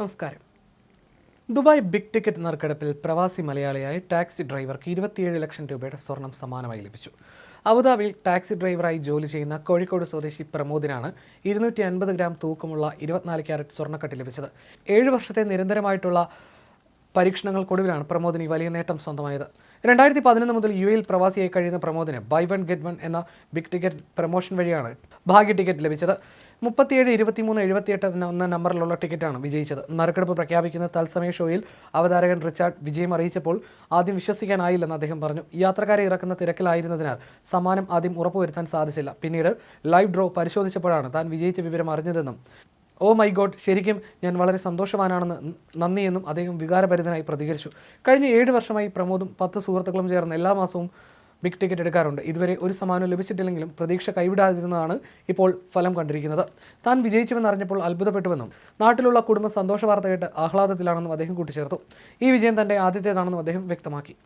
നമസ്കാരം. Dubai big ticket നറുക്കെടുപ്പിൽ പ്രവാസി മലയാളിയായ ടാക്സി ഡ്രൈവർക്ക് ഇരുപത്തിയേഴ് ലക്ഷം രൂപയുടെ സ്വർണം സമ്മാനമായി ലഭിച്ചു. അബുദാബിയിൽ ടാക്സി ഡ്രൈവറായി ജോലി ചെയ്യുന്ന കോഴിക്കോട് സ്വദേശി പ്രമോദിനാണ് ഇരുന്നൂറ്റി അൻപത് ഗ്രാം തൂക്കമുള്ള ഇരുപത്തിനാല് ക്യാരറ്റ് സ്വർണക്കട്ട് ലഭിച്ചത്. ഏഴ് വർഷത്തെ നിരന്തരമായിട്ടുള്ള പരീക്ഷണങ്ങൾക്കൊടുവിലാണ് പ്രമോദിന് വലിയ നേട്ടം സ്വന്തമായത്. രണ്ടായിരത്തി പതിനൊന്ന് മുതൽ യു എയിൽ പ്രവാസിയായി കഴിയുന്ന പ്രമോദിന് ബൈ വൺ ഗെറ്റ് വൺ എന്ന ബിഗ് ടിക്കറ്റ് പ്രമോഷൻ വഴിയാണ് ഭാഗ്യ ടിക്കറ്റ് ലഭിച്ചത്. മുപ്പത്തിയേഴ് ഇരുപത്തിമൂന്ന് എഴുപത്തിയെട്ട് എന്ന നമ്പറിലുള്ള ടിക്കറ്റാണ് വിജയിച്ചത്. നറുക്കെടുപ്പ് പ്രഖ്യാപിക്കുന്ന തത്സമയ ഷോയിൽ അവതാരകൻ റിച്ചാർഡ് വിജയം അറിയിച്ചപ്പോൾ ആദ്യം വിശ്വസിക്കാനായില്ലെന്ന് അദ്ദേഹം പറഞ്ഞു. യാത്രക്കാരെ ഇറക്കുന്ന തിരക്കിലായിരുന്നതിനാൽ സമ്മാനം ആദ്യം ഉറപ്പുവരുത്താൻ സാധിച്ചില്ല. പിന്നീട് ലൈവ് ഡ്രോ പരിശോധിച്ചപ്പോഴാണ് താൻ വിജയിച്ച വിവരം അറിഞ്ഞതെന്നും ഓ മൈ ഗോഡ് ശരിക്കും ഞാൻ വളരെ സന്തോഷവാനാണെന്ന് നന്ദിയെന്നും അദ്ദേഹം വികാരഭരിതനായി പ്രതികരിച്ചു. കഴിഞ്ഞ ഏഴ് വർഷമായി പ്രമോദും പത്ത് സുഹൃത്തുക്കളും ചേർന്ന് എല്ലാ മാസവും ബിഗ് ടിക്കറ്റ് എടുക്കാറുണ്ട്. ഇതുവരെ ഒരു സമ്മാനം ലഭിച്ചിട്ടില്ലെങ്കിലും പ്രതീക്ഷ കൈവിടാതിരുന്നതാണ് ഇപ്പോൾ ഫലം കണ്ടിരിക്കുന്നത്. താൻ വിജയിച്ചുവെന്ന് അറിഞ്ഞപ്പോൾ അത്ഭുതപ്പെട്ടുവെന്നും നാട്ടിലുള്ള കുടുംബ സന്തോഷ വാർത്ത കേട്ട് ആഹ്ലാദത്തിലാണെന്നും അദ്ദേഹം കൂട്ടിച്ചേർത്തു. ഈ വിജയം തന്റെ ആദ്യത്തേതാണെന്നും അദ്ദേഹം വ്യക്തമാക്കി.